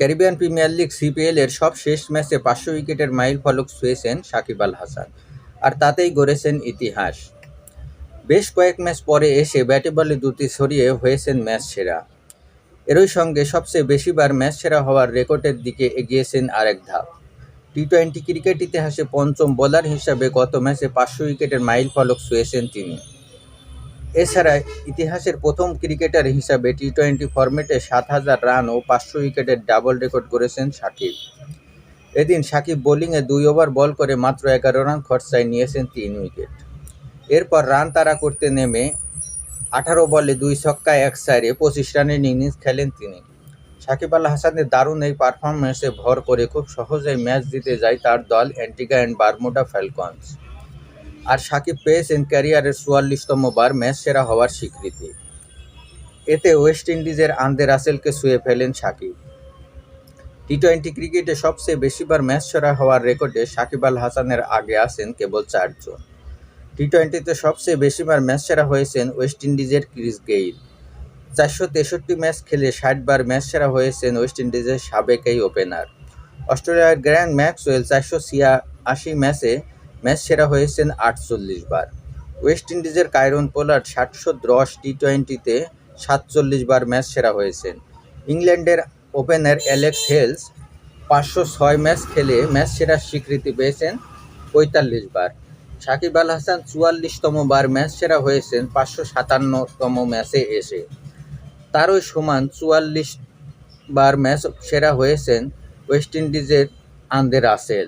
Caribbean premier league CPL এর সব শেষ ম্যাচে পাঁচশো উইকেটের মাইল ফলক ছুঁয়েছেন সাকিব আল হাসান, আর তাতেই গড়েছেন ইতিহাস। বেশ কয়েক ম্যাচ পরে এসে ব্যাটে বলে দুটি ছড়িয়ে হয়েছেন ম্যাচ সেরা। এরই সঙ্গে সবচেয়ে বেশিবার ম্যাচ সেরা হওয়ার রেকর্ডের দিকে এগিয়েছেন আরেক ধাপ। টি টোয়েন্টি ক্রিকেট ইতিহাসে পঞ্চম বোলার হিসাবে গত ম্যাচে পাঁচশো উইকেটের মাইল ফলক ছুঁয়েছেন তিনি। এছাড়া ইতিহাসের প্রথম ক্রিকেটার হিসাবে টি টোয়েন্টি ফরম্যাটে সাত হাজার রান ও পাঁচশো উইকেটের ডাবল রেকর্ড করেছেন সাকিব। এদিন সাকিব বোলিংয়ে দুই ওভার বল করে মাত্র এগারো রান খরচায় নিয়েছেন তিন উইকেট। এরপর রান তাড়া করতে নেমে আঠারো বলে দুই ছক্কা এক সাইডে পঁচিশ রানের ইনিংস খেলেন তিনি। সাকিব আল হাসানের দারুণ এই পারফরমেন্সে ভর করে খুব সহজেই ম্যাচ জিতে যায় তার দল অ্যান্টিগা অ্যান্ড বারমুডা ফ্যালকনস। আর সাকিব পেয়েছেন ক্যারিয়ারের চুয়াল্লিশতম বার ম্যাচ সেরা হওয়ার স্বীকৃতি। এতে ওয়েস্ট ইন্ডিজের আন্দে রাসেলকে ছুঁয়ে ফেলেন সাকিব। টি টোয়েন্টি ক্রিকেটে সবচেয়ে বেশিবার ম্যাচ সেরা হওয়ার রেকর্ডে সাকিব আল হাসানের আগে আছেন কেবল চারজন। টি টোয়েন্টিতে সবচেয়ে বেশিবার ম্যাচ সেরা হয়েছেন ওয়েস্ট ইন্ডিজের ক্রিস গেইল। চারশো তেষট্টি ম্যাচ খেলে ষাটবার ম্যাচ সেরা হয়েছেন ওয়েস্ট ইন্ডিজের সাবেক এই ওপেনার। অস্ট্রেলিয়ার গ্র্যান্ড ম্যাক্সওয়েল চারশো ছিয়াশি ম্যাচে ম্যাচ সেরা হয়েছেন আটচল্লিশ বার। ওয়েস্ট ইন্ডিজের কায়রন পোলার্ড সাতশো দশ টি টোয়েন্টিতে সাতচল্লিশ বার ম্যাচ সেরা হয়েছেন। ইংল্যান্ডের ওপেনার অ্যালেক্স হেলস পাঁচশো ছয় ম্যাচ খেলে ম্যাচ সেরার স্বীকৃতি পেয়েছেন পঁয়তাল্লিশ বার। সাকিব আল হাসান চুয়াল্লিশতম বার ম্যাচ সেরা হয়েছেন পাঁচশো সাতান্নতম ম্যাচে এসে। তারই সমান চুয়াল্লিশ বার ম্যাচ সেরা হয়েছেন ওয়েস্ট ইন্ডিজের আন্দে রাসেল।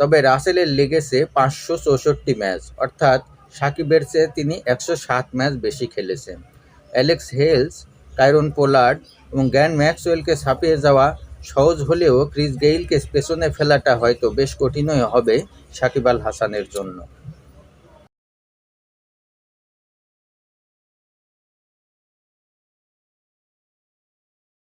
তবে রাসেলের লেগেছে পাঁচশো চৌষট্টি ম্যাচ অর্থাৎ সাকিবের চেয়ে তিনি একশো সাত ম্যাচ বেশি খেলেছেন। অ্যালেক্স হেলস কাইরন পোলার্ড এবং গ্যান ম্যাক্সওয়েলকে ছাপিয়ে যাওয়া সহজ হলেও ক্রিস গেইলকে পেছনে ফেলাটা হয়তো বেশ কঠিনই হবে সাকিব আল হাসানের জন্য।